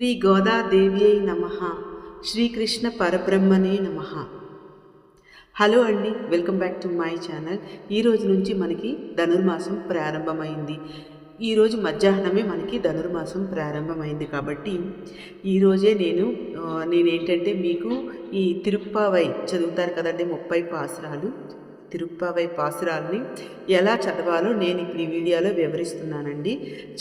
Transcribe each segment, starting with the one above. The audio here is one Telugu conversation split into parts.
శ్రీ గోదాదేవ్యై నమ. శ్రీకృష్ణ పరబ్రహ్మనే నమ. హలో అండి welcome back to my channel. ఈ రోజు నుంచి మనకి ధనుర్మాసం ప్రారంభమైంది. ఈరోజు మధ్యాహ్నమే మనకి ధనుర్మాసం ప్రారంభమైంది కాబట్టి ఈరోజే నేను నేనేంటంటే మీకు ఈ తిరుప్పావై చదువుతారు కదండి ముప్పై పాసరాలు. తిరుప్పావై పాసురాల్ని ఎలా చదవాలో నేను ఇప్పుడు ఈ వీడియోలో వివరిస్తున్నానండి.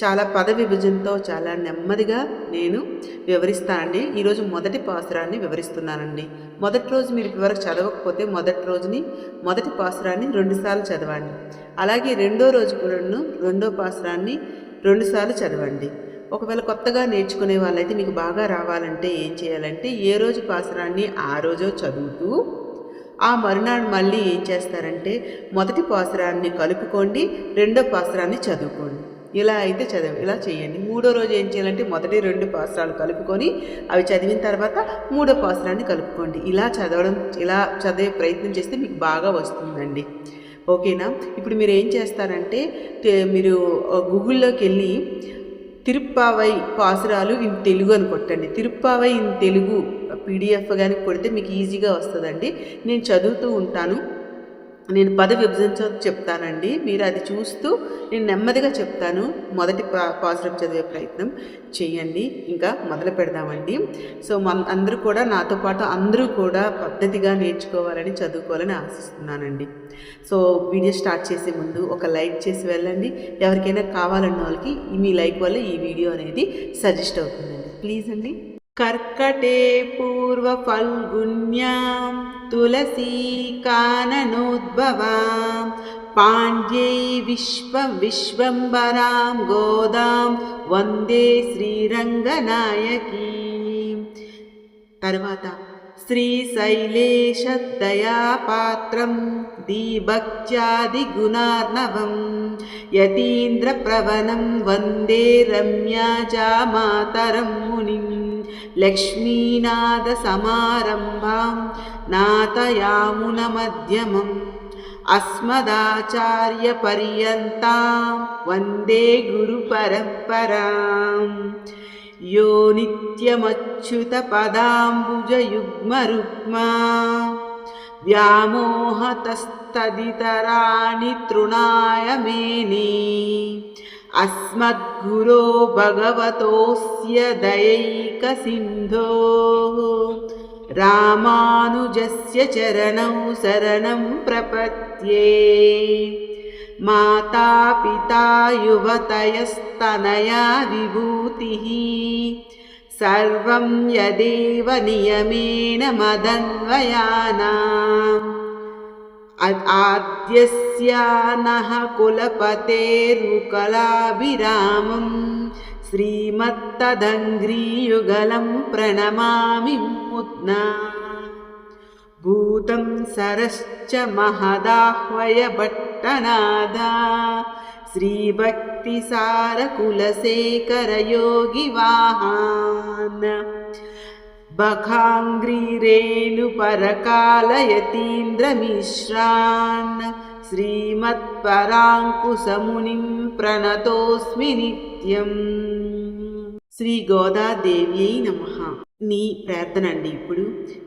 చాలా పద విభజనతో చాలా నెమ్మదిగా నేను వివరిస్తానండి. ఈరోజు మొదటి పాసురాన్ని వివరిస్తున్నానండి. మొదటి రోజు మీరు ఇప్పటివరకు చదవకపోతే మొదటి రోజుని మొదటి పాసురాన్ని రెండుసార్లు చదవండి. అలాగే రెండో రోజు కూడా రెండో పాసురాన్ని రెండుసార్లు చదవండి. ఒకవేళ కొత్తగా నేర్చుకునే వాళ్ళైతే మీకు బాగా రావాలంటే ఏం చేయాలంటే ఏ రోజు పాసురాన్ని ఆ రోజు చదువుతూ ఆ మరునాడు మళ్ళీ ఏం చేస్తారంటే మొదటి పాసురాన్ని కలుపుకోండి రెండో పాసరాన్ని చదువుకోండి. ఇలా అయితే చదవ ఇలా చేయండి. మూడో రోజు ఏం చేయాలంటే మొదటి రెండు పాసరాలు కలుపుకొని అవి చదివిన తర్వాత మూడో పాసురాన్ని కలుపుకోండి. ఇలా చదవడం ఇలా చదివే ప్రయత్నం చేస్తే మీకు బాగా వస్తుందండి. ఓకేనా? ఇప్పుడు మీరు ఏం చేస్తారంటే మీరు గూగుల్లోకి వెళ్ళి తిరుప్పావై పాసురాలు ఇన్ తెలుగు అని కొట్టండి. తిరుప్పావై ఇన్ తెలుగు పీడిఎఫ్ కానీ కొడితే మీకు ఈజీగా వస్తుందండి. నేను చదువుతూ ఉంటాను. నేను పద విభజించ చెప్తానండి. మీరు అది చూస్తూ నేను నెమ్మదిగా చెప్తాను. మొదటి పా చదివే ప్రయత్నం చేయండి. ఇంకా మొదలు పెడదామండి. సో మన అందరూ కూడా నాతో పాటు అందరూ కూడా పద్ధతిగా నేర్చుకోవాలని చదువుకోవాలని ఆశిస్తున్నానండి. సో వీడియో స్టార్ట్ చేసే ముందు ఒక లైక్ చేసి వెళ్ళండి. ఎవరికైనా కావాలన్న వాళ్ళకి మీ లైక్ వల్ల ఈ వీడియో అనేది సజెస్ట్ అవుతుందండి. ప్లీజ్ అండి. कर्कटे पूर्वफल्गुन्यां तुलसीकाननोद्भवां पाण्ड्यै विश्वविश्वम्बरां गोदां वन्दे श्रीरङ्गनायकी। तर्वाता श्रीशैलेशदयापात्रं दीभक्त्यादिगुणार्णवं यतीन्द्रप्रवनं वन्दे रम्या चामातरं मुनिम्। लक्ष्मीनादसमारम्भां नातयामुनमध्यमम् अस्मदाचार्यपर्यन्तां वन्दे गुरुपरम्पराम् यो नित्यमच्युतपदाम्बुजयुग्मरुग्मा व्यामोहतस्तदितराणि तृणाय मेने अस्मद्गुरो भगवतोऽस्य दयैकसिन्धोः रामानुजस्य चरणौ शरणं प्रपद्ये। मातापिता युवतयस्तनया विभूतिः सर्वं यदेव नियमेन मदन्वयानाम् अ- आद्यस्यानः कुलपतेरुकलाभिरामं श्रीमत्तदङ्घ्रीयुगलं प्रणमामि मुद्ना भूतं सरश्च महदाह्वयभट्टनादा। श्रीभक्तिसारकुलशेखरयोगिवाहान् बखाङ्घ्रिरेणुपरकालयतीन्द्रमिश्रान् श्रीमत्पराङ्कुशमुनिं प्रणतोऽस्मि नित्यम् శ్రీ గోదాదేవ్యై నమ నీ ప్రార్థన అండి ఇప్పుడు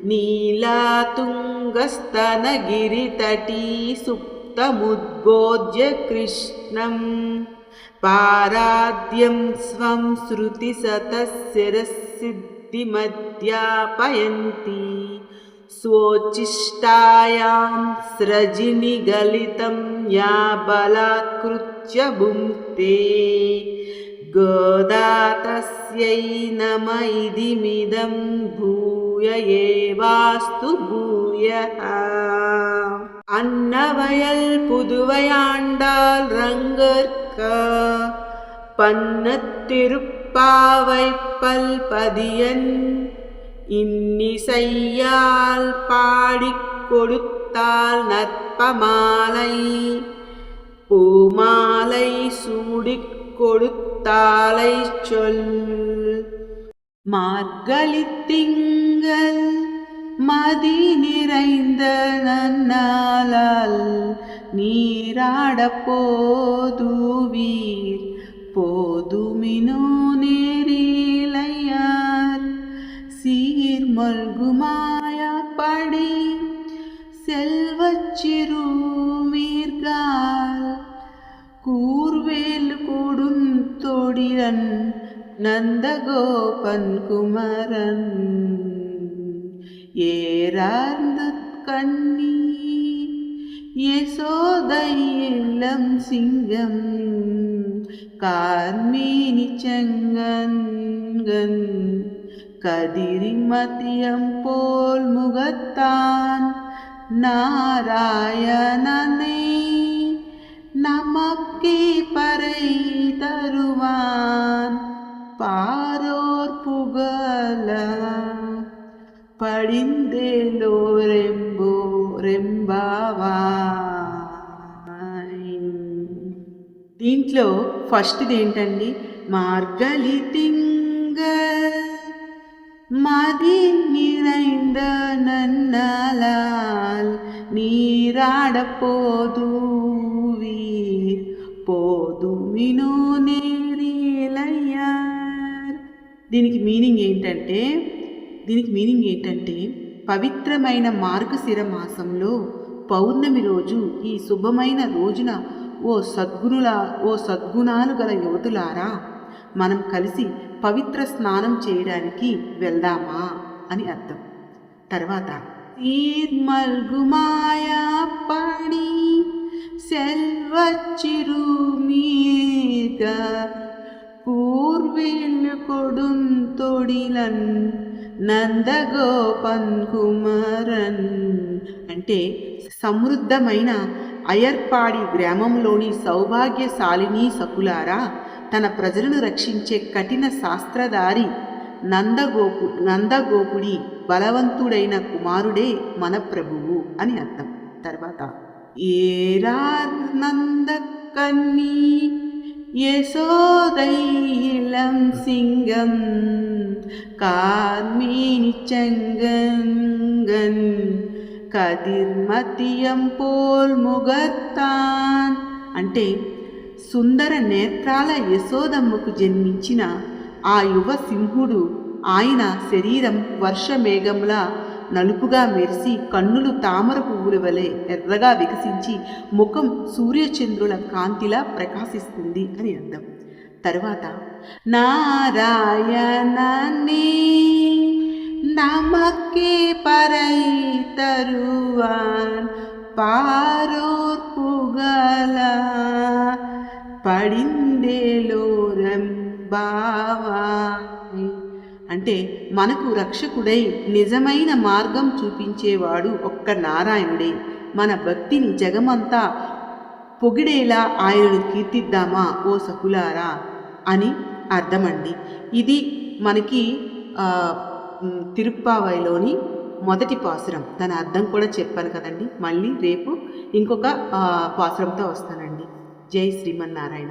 నీలాతుంగస్తనగిరితటీ సుప్తముద్బోధ్య కృష్ణం పారాద్యం స్వం శృతి సతశిరసిద్ధిమధ్యాపయంతి ദീപ്തിമധ്യാപയന്തി स्वोचिष्टायां स्रजिनिगलितं या बलाकृत्य भुङ्क्ते गोदा तस्यै नम इदिमिदं भूय एवास्तु भूयः अन्नवयल् पुदुवयाण्डाल् रङ्गर्क पन्नतिरुप् பன்னத்திருப்பாவை பல்பதியன் இன்னிசையால் பாடிக் கொடுத்தால் நற்பமாலை. பூமாலை சூடிக் கொடுத்தாலை சொல். மார்கழி திங்கள் மதி நிறைந்த நன்னாளால் நீராட போதுவீர். ஓதுமினோ நேரிலையார். சீர் மல்குமாய படி செல்வச்சிறுமீர்கால் கூர்வேல் கொடுந்தொடிரன் நந்தகோபன் குமரன். ஏறார்ந்து கண்ணி யசோதை இளம் சிங்கம். കാർമേനി ചെങ്ങൻകൻ കതിരിമതിയം പോൽ മുഖത്താൻ നാരായണനേ நமக்கே பறை தருவான் பாரோர் புகழ. படிந்தேந்தோரெம்போ ரெம்பாவான் దీంట్లో ఫస్ట్ది ఏంటండి? మార్గలి తింగ. మది నిరైంద నన్నలాల్. నీరాడపోదు వీర్. పోదు మిను నేరీలయ్యార్. దీనికి మీనింగ్ ఏంటంటే దీనికి మీనింగ్ ఏంటంటే పవిత్రమైన మార్గశిర మాసంలో పౌర్ణమి రోజు ఈ శుభమైన రోజున ఓ సద్గురుల ఓ సద్గుణాలు గల యువతులారా మనం కలిసి పవిత్ర స్నానం చేయడానికి వెళ్దామా అని అర్థం తర్వాత సీర్మల్గుమాయా పడి செல்வச்சிறு மீக పూర్వీళ్ళు కొడుంతొడిలన్ నందగోపన్ కుమరన్ అంటే సమృద్ధమైన అయర్పాడి గ్రామంలోని సౌభాగ్యశాలిని సకులారా తన ప్రజలను రక్షించే కఠిన శాస్త్రధారి నందగోపు నందగోపుడి బలవంతుడైన కుమారుడే మన ప్రభువు అని అర్థం తర్వాత ఏరార్ నందకన్నీ യശോദൈലം സിംഗം കാർമീനി ചെങ്കൻ కదిర్మతియం పోల్ ముగత్తాన్. అంటే సుందర నేత్రాల యశోదమ్మకు జన్మించిన ఆ యువ సింహుడు ఆయన శరీరం వర్షమేఘంలా నలుపుగా మెరిసి కన్నులు తామర పువ్వుల వలె ఎర్రగా వికసించి ముఖం సూర్యచంద్రుల కాంతిలా ప్రకాశిస్తుంది అని అర్థం. తరువాత నారాయణని நமக்கே పరై தருவான் பாரோர் పుగల పడిందేలోరం బావా అంటే మనకు రక్షకుడై నిజమైన మార్గం చూపించేవాడు ఒక్క నారాయణుడే. మన భక్తిని జగమంతా పొగిడేలా ఆయనను కీర్తిద్దామా ఓ సకులారా అని అర్థమండి. ఇది మనకి తిరుప్పావైలోని మొదటి పాసురం. దాని అర్థం కూడా చెప్పాను కదండి. మళ్ళీ రేపు ఇంకొక పాసురంతో వస్తానండి. జై శ్రీమన్నారాయణ.